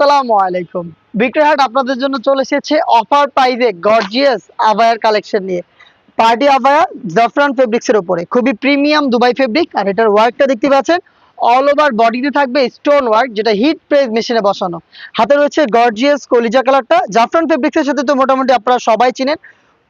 আসসালামু আলাইকুম। বিক্রয় হাট আপনাদের জন্য চলে এসেছে অফার প্রাইজে গর্জিয়াস আবায়ার কালেকশন নিয়ে। পার্টি আবায়া জাফরান ফেব্রিক্সের উপরে। খুবই প্রিমিয়াম দুবাই ফেব্রিক আর এটার ওয়ার্কটা দেখতে পাচ্ছেন অল ওভার বডিতে থাকবে স্টোন ওয়ার্ক যেটা হিট প্রেস মেশিনে বসানো। হাতে রয়েছে গর্জিয়াস কলিজা কালারটা জাফরান ফেব্রিক্সের সাথে তো মোটামুটি আপনারা সবাই চিনেন।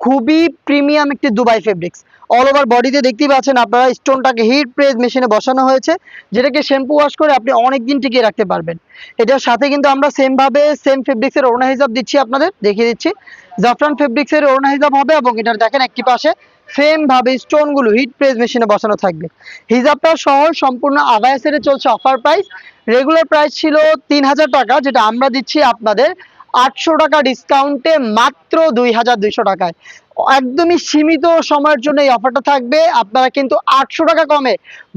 খুবই প্রিমিয়াম একটি দুবাই ফেব্রিক্স অল ওভার বডিতে দেখতেই পাচ্ছেন আপনারা স্টোনটাকে হিট প্রেস মেশিনে বসানো হয়েছে, যেটাকে শ্যাম্পু ওয়াশ করে আপনি অনেক দিন টিকিয়ে রাখতে পারবেন। এটার সাথে কিন্তু আমরা সেম ভাবে সেম ফেব্রিক্সের ওড়না হিসাব দিচ্ছি আপনাদের, দেখিয়ে দিচ্ছি। জাফরান ফেব্রিক্সের ওড়না হিসাব হবে এবং এটার দেখেন একটি পাশে সেম ভাবে স্টোনগুলো হিট প্রেস মেশিনে বসানো থাকবে। হিজাবটা সহ সম্পূর্ণ আভায়া সেটে চলছে অফার প্রাইস রেগুলার প্রাইস ছিল তিন হাজার টাকা, যেটা আমরা দিচ্ছি আপনাদের আটশো টাকা ডিসকাউন্টে মাত্র দুই হাজার দুইশো টাকায়। একদমই সীমিত সময়ের জন্য এই অফারটা থাকবে। আপনারা কিন্তু আটশো টাকা কমে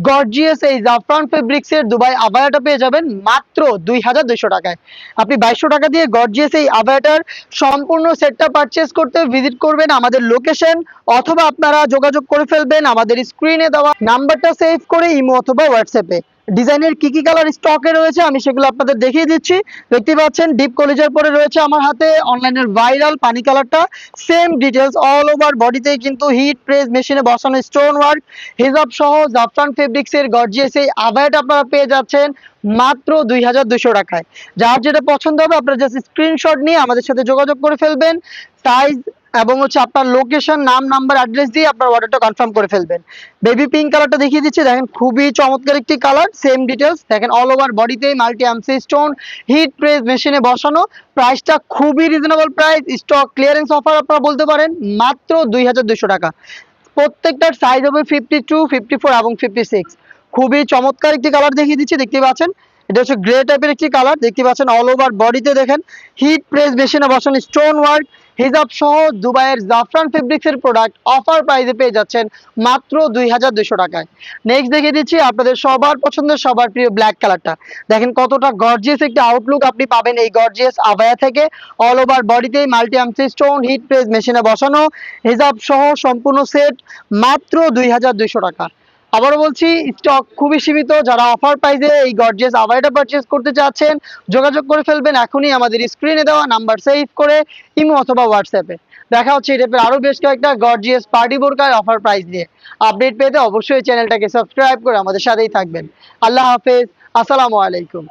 গর্জিয়াস এই জাফরান ফেব্রিক্স এর দুবাই আবায়াটা পেয়ে যাবেন মাত্র দুই হাজার দুইশো টাকায়। আপনি বাইশশো টাকা দিয়ে গর্জিয়াস এই আবায়াটার সম্পূর্ণ সেটটা পারচেস করতে ভিজিট করবেন আমাদের লোকেশন অথবা আপনারা যোগাযোগ করে ফেলবেন আমাদের স্ক্রিনে দেওয়া নাম্বারটা সেভ করে, ইমো অথবা হোয়াটসঅ্যাপে ডিজাইনের কি কি কালার স্টকে রয়েছে আমি সেগুলো আপনাদের দেখিয়ে দিচ্ছি। দেখতে পাচ্ছেন ডিপ কলেজের পরে রয়েছে আমার হাতে অনলাইনের ভাইরাল পানি কালারটা। সেম ডিটেলস অল ওভার বডিতে কিন্তু হিট প্রেস মেশিনে বসানো স্টোন ওয়ার্ক হিজাব সহ জাফরান ফেব্রিক্স এর গর্জিয়াস এই আভায়াটা আপনারা পেয়ে যাচ্ছেন মাত্র দুই হাজার দুশো টাকায়। যার যেটা পছন্দ হবে, আপনারা জাস্ট স্ক্রিনশট নিয়ে আমাদের সাথে যোগাযোগ করে ফেলবেন। সাইজ এবং হচ্ছে আপনার লোকেশন নাম নাম্বার অ্যাড্রেস দিয়ে আপনার অর্ডারটা কনফার্ম করে ফেলবেন। বেবি পিঙ্ক কালারটা দেখিয়ে দিচ্ছি, দেখেন খুবই চমৎকার একটি কালার সেম ডিটেলস দেখেন অল ওভার বডিতে মাল্টি আমসি স্টোন হিট প্রেস মেশিনে বসানো প্রাইসটা খুবই reasonable price stock clearance offer আপনারা বলতে পারেন, মাত্র দুই টাকা। প্রত্যেকটার সাইজ হবে ফিফটি টু ফিফটি ফোর এবং ফিফটি সিক্স খুবই চমৎকার একটি কালার দেখিয়ে দিচ্ছি দেখতে পাচ্ছেন। এটা হচ্ছে গ্রে টাইপের একটি কালার দেখতে পাচ্ছেন অল ওভার বডিতে দেখেন। হিট প্রেস মেশিনে বসানো স্টোন ওয়ার্ক হিজাব সহ দুবাইয়ের জাফরান ফেব্রিক্স এর প্রোডাক্ট অফার প্রাইসে পেয়ে যাচ্ছেন মাত্র দুই হাজার দুশো টাকায়। নেক্সট দেখিয়ে দিচ্ছি আপনাদের সবার পছন্দের, সবার প্রিয় ব্ল্যাক কালারটা দেখেন কতটা গর্জিয়াস একটা আউটলুক আপনি পাবেন এই গর্জিয়াস আবায়া থেকে। অল ওভার বডিতেই মাল্টি আমসি স্টোন হিট প্রেস মেশিনে বসানো হিজাব সহ সম্পূর্ণ সেট মাত্র দুই হাজার দুইশো টাকা। আবারও বলছি স্টক খুবই সীমিত। যারা অফার প্রাইজে এই গর্জেস আভাইটা পারচেস করতে চাচ্ছেন, যোগাযোগ করে ফেলবেন এখনই আমাদের স্ক্রিনে দেওয়া নাম্বার সেভ করে ইমো অথবা হোয়াটসঅ্যাপে দেখা হচ্ছে এটা আরও আরও বেশ কয়েকটা গর্জিয়াস পার্টি বোরকায় অফার প্রাইস নিয়ে। আপডেট পেতে অবশ্যই চ্যানেলটাকে সাবস্ক্রাইব করে আমাদের সাথেই থাকবেন। আল্লাহ হাফেজ, আসসালামু আলাইকুম।